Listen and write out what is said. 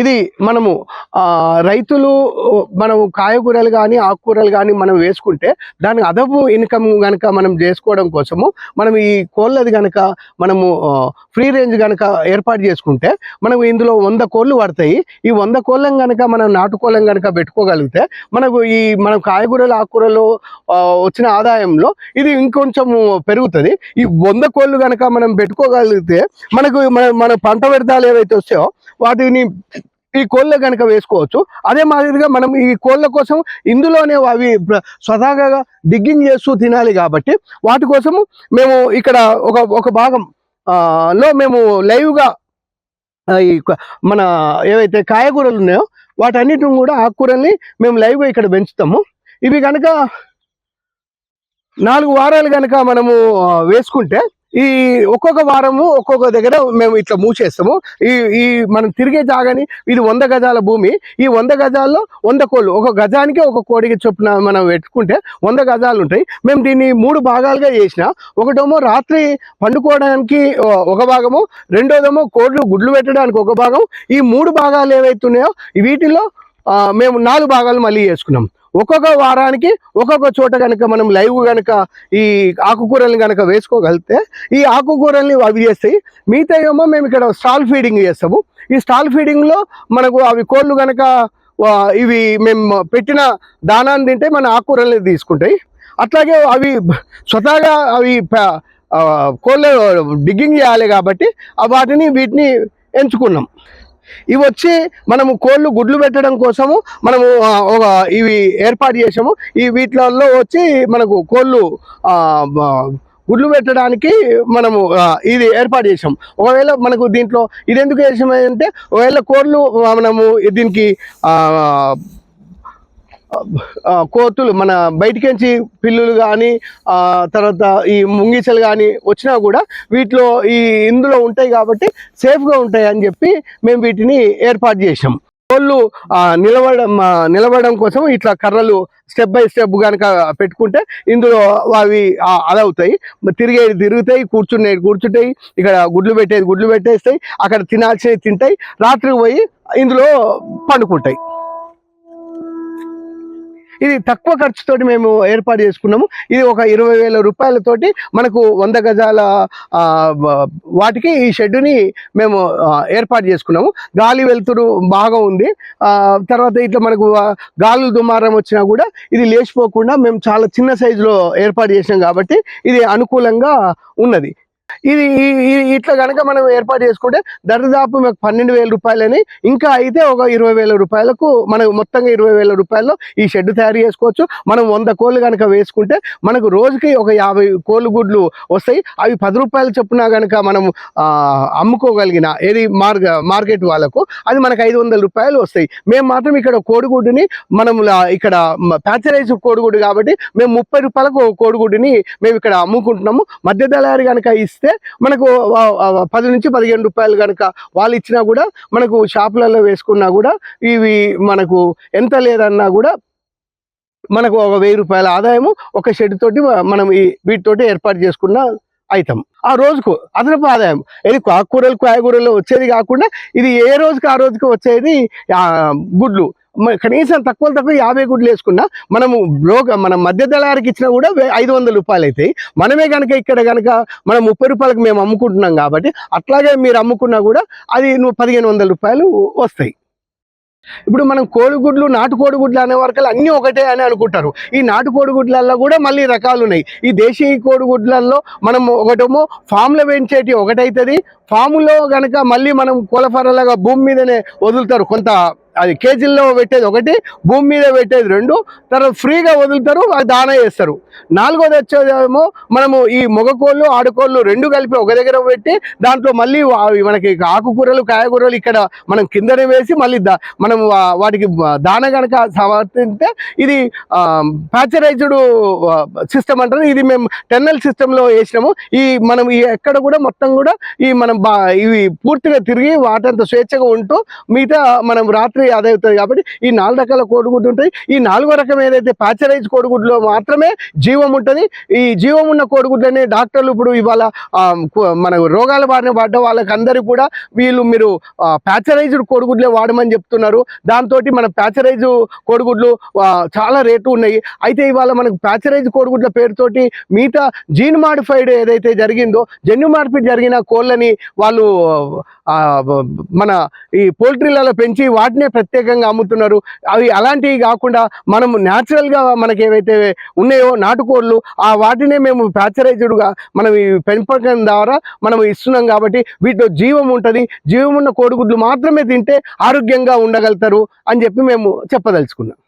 ఇది మనము రైతులు మనం కాయగూరలు కానీ ఆకుకూరలు కానీ మనం వేసుకుంటే దానికి అదపు ఇన్కమ్ కనుక మనం చేసుకోవడం కోసము మనం ఈ కోళ్ళది కనుక మనము ఫ్రీ రేంజ్ కనుక ఏర్పాటు చేసుకుంటే మనకు ఇందులో వంద కోళ్ళు పడతాయి. ఈ వంద కోళ్ళం కనుక మనం నాటుకోళ్ళం కనుక పెట్టుకోగలిగితే మనకు ఈ మనం కాయగూరలు ఆకుకూరలు వచ్చిన ఆదాయంలో ఇది ఇంకొంచెం పెరుగుతుంది. ఈ వంద కోళ్ళు కనుక మనం పెట్టుకోగలిగితే మనకు మన మన పంట వ్యర్థాలు ఏవైతే వస్తాయో వాటిని ఈ కోళ్ళ కనుక వేసుకోవచ్చు. అదే మాదిరిగా మనం ఈ కోళ్ళ కోసం ఇందులోనే అవి సదాగా స్వతహాగా డిగ్గింగ్ చేస్తూ తినాలి కాబట్టి వాటి కోసము మేము ఇక్కడ ఒక ఒక భాగం లో మేము లైవ్గా ఈ మన ఏవైతే కాయగూరలు ఉన్నాయో వాటన్నిటిని కూడా ఆకుకూరల్ని మేము లైవ్గా ఇక్కడ పెంచుతాము. ఇవి కనుక నాలుగు వారాలు కనుక మనము వేసుకుంటే ఈ ఒక్కొక్క వారము ఒక్కొక్క దగ్గర మేము ఇట్లా మూసేస్తాము ఈ ఈ మనం తిరిగే జాగాని ఇది వంద గజాల భూమి. ఈ వంద గజాల్లో వంద కోళ్ళు. ఒక గజానికి ఒక కోడికి చొప్పున మనం పెట్టుకుంటే వంద గజాలు ఉంటాయి. మేము దీన్ని మూడు భాగాలుగా చేసిన. ఒకటేమో రాత్రి పండుకోవడానికి ఒక భాగము. రెండోదేమో కోళ్ళు గుడ్లు పెట్టడానికి ఒక భాగం. ఈ మూడు భాగాలు ఏవైతే ఉన్నాయో వీటిలో మేము నాలుగు భాగాలు మళ్ళీ చేసుకున్నాం. ఒక్కొక్క వారానికి ఒక్కొక్క చోట కనుక మనం లైవ్ కనుక ఈ ఆకుకూరల్ని కనుక వేసుకోగలిగితే ఈ ఆకుకూరల్ని అవి చేస్తాయి మిగతా ఏమో మేము ఇక్కడ స్టాల్ ఫీడింగ్ చేస్తాము. ఈ స్టాల్ ఫీడింగ్లో మనకు అవి కోళ్ళు కనుక ఇవి మేము పెట్టిన దానాన్ని తింటే మన ఆకుకూరల్ని తీసుకుంటాయి. అట్లాగే అవి స్వతహాగా అవి కోళ్ళు డిగ్గింగ్ చేయాలి కాబట్టి వాటిని వీటిని ఎంచుకున్నాం. ఇవి వచ్చి మనము కోళ్ళు గుడ్లు పెట్టడం కోసము మనము ఒక ఇవి ఏర్పాటు చేసాము ఈ వీటిలలో వచ్చి మనకు కోళ్ళు గుడ్లు పెట్టడానికి మనము ఇది ఏర్పాటు చేసాం ఒకవేళ మనకు దీంట్లో ఇది ఎందుకు చేసామంటే ఒకవేళ కోళ్ళు మనము దీనికి కోతులు మన బయటికించి పిల్లులు కానీ తర్వాత ఈ ముంగిసలు కానీ వచ్చినా కూడా వీటిలో ఈ ఇందులో ఉంటాయి కాబట్టి సేఫ్గా ఉంటాయి అని చెప్పి మేము వీటిని ఏర్పాటు చేసాం కోళ్ళు నిలబడం నిలబడడం నిలబడడం కోసం ఇట్లా కర్రలు స్టెప్ బై స్టెప్ కనుక పెట్టుకుంటే ఇందులో అవి అలవుతాయి తిరిగేది తిరుగుతాయి కూర్చునేది కూర్చుంటాయి ఇక్కడ గుడ్లు పెట్టేది గుడ్లు పెట్టేస్తాయి అక్కడ తినాల్సినవి తింటాయి రాత్రికి పోయి ఇందులో పండుకుంటాయి. ఇది తక్కువ ఖర్చుతోటి మేము ఏర్పాటు చేసుకున్నాము. ఇది ఒక ఇరవై వేల రూపాయలతోటి మనకు వంద గజాల వాటికి ఈ షెడ్డుని మేము ఏర్పాటు చేసుకున్నాము. గాలి వెలుతురు బాగా ఉంది. తర్వాత ఇట్లా మనకు గాలులు దుమారం వచ్చినా కూడా ఇది లేచిపోకుండా మేము చాలా చిన్న సైజులో ఏర్పాటు చేసాం కాబట్టి ఇది అనుకూలంగా ఉన్నది. ఇది ఇట్లా కనుక మనం ఏర్పాటు చేసుకుంటే దరిదాపు మాకు పన్నెండు వేల రూపాయలని ఇంకా అయితే ఒక ఇరవై వేల రూపాయలకు మనం మొత్తంగా ఇరవై వేల రూపాయల్లో ఈ షెడ్ తయారు చేసుకోవచ్చు. మనం వంద కోళ్ళు కనుక వేసుకుంటే మనకు రోజుకి ఒక యాభై కోళ్ళు గుడ్లు వస్తాయి. అవి పది రూపాయలు చొప్పున కనుక మనం అమ్ముకోగలిగిన ఏది మార్గ మార్కెట్ వాళ్ళకు అది మనకు ఐదు వందల రూపాయలు వస్తాయి. మేము మాత్రం ఇక్కడ కోడిగుడ్డుని మనం లా- ఇక్కడ ప్యాచరైజ్ కోడిగుడ్డు కాబట్టి మేము ముప్పై రూపాయలకు కోడిగుడ్డుని మేము ఇక్కడ అమ్ముకుంటున్నాము. మధ్య దళారి కనుక ఇస్తే మనకు పది నుంచి పదిహేను రూపాయలు కనుక వాళ్ళు ఇచ్చినా కూడా మనకు షాపులలో వేసుకున్నా కూడా ఇవి మనకు ఎంత లేదన్నా కూడా మనకు ఒక వెయ్యి రూపాయల ఆదాయము ఒక షెడ్ తోటి మనం ఈ వీటితోటి ఏర్పాటు చేసుకున్న అవుతాం ఆ రోజుకు అదనపు ఆదాయం. ఇది ఆకుకూరలు కాయగూరలు వచ్చేది కాకుండా ఇది ఏ రోజుకి ఆ రోజుకి వచ్చేది గుడ్లు. కనీసం తక్కువ తక్కువ యాభై గుడ్లు వేసుకున్నా మనము బ్రోక మన మధ్య దళారికి ఇచ్చినా కూడా వే- ఐదు వందల రూపాయలు అవుతాయి. మనమే కనుక ఇక్కడ కనుక మనం ముప్పై రూపాయలకు మేము అమ్ముకుంటున్నాం కాబట్టి అట్లాగే మీరు అమ్ముకున్నా కూడా అది నువ్వు పదిహేను వందల రూపాయలు వస్తాయి. ఇప్పుడు మనం కోడిగుడ్లు నాటు కోడిగుడ్లు అనే వరకు అన్నీ ఒకటే అని అనుకుంటారు. ఈ నాటు కోడిగుడ్లలో కూడా మళ్ళీ రకాలు ఉన్నాయి. ఈ దేశీయ కోడిగుడ్లలో మనం ఒకటేమో ఫామ్లో పెంచేటి ఒకటైతుంది. ఫాములో కనుక మళ్ళీ మనం కోలఫరలాగా భూమి మీదనే వదులుతారు కొంత అది కేజీల్లో పెట్టేది ఒకటి భూమి మీద పెట్టేది రెండు తర్వాత ఫ్రీగా వదులుతారు అది దానా చేస్తారు. నాలుగోది వచ్చేదేమో మనము ఈ మొగకోళ్ళు ఆడుకోళ్ళు రెండు కలిపి ఒక దగ్గర పెట్టి దాంట్లో మళ్ళీ మనకి ఆకుకూరలు కాయగూరలు ఇక్కడ మనం కిందనే వేసి మళ్ళీ దా మనం వాటికి దాన కనుక సమర్పిస్తే ఇది ప్యాచరైజ్డ్ సిస్టమ్ అంటారు. ఇది మేము టెన్నల్ సిస్టంలో వేసినాము. ఈ మనం ఈ ఎక్కడ కూడా మొత్తం కూడా ఈ మనం బా ఇవి పూర్తిగా తిరిగి వాటంత స్వేచ్ఛగా ఉంటూ మిగతా మనం రాత్రి అది అవుతుంది కాబట్టి ఈ నాలుగు రకాల కోడిగుడ్డు ఉంటాయి. ఈ నాలుగో రకం ఏదైతే ప్యాచరైజ్ కోడిగుడ్లో మాత్రమే జీవం ఉంటుంది. ఈ జీవం ఉన్న కోడిగుడ్లనే డాక్టర్లు ఇప్పుడు ఇవాళ మన రోగాల బారిన పడ్డ వాళ్ళకి అందరికీ కూడా వీళ్ళు మీరు ప్యాచరైజ్డ్ కోడిగుడ్లే వాడమని చెప్తున్నారు. దాంతో మన ప్యాచరైజ్ కోడిగుడ్లు చాలా రేటు ఉన్నాయి. అయితే ఇవాళ మనకు ప్యాచరైజ్ కోడిగుడ్ల పేరుతోటి మిగతా జీన్ మాడిఫైడ్ ఏదైతే జరిగిందో జన్యు మార్పిడి జరిగిన కోళ్ళని వాళ్ళు మన ఈ పోల్ట్రీలలో పెంచి వాటినే ప్రత్యేకంగా అమ్ముతున్నారు. అవి అలాంటివి కాకుండా మనం న్యాచురల్గా మనకి ఏవైతే ఉన్నాయో నాటుకోళ్ళు ఆ వాటినే మేము ప్యాచరైజ్డ్గా మనం ఈ పెంపకం ద్వారా మనం ఇస్తున్నాం కాబట్టి వీటిలో జీవం ఉంటుంది. జీవం ఉన్న కోడిగుడ్లు మాత్రమే తింటే ఆరోగ్యంగా ఉండగలుగుతారు అని చెప్పి మేము చెప్పదలుచుకున్నాం.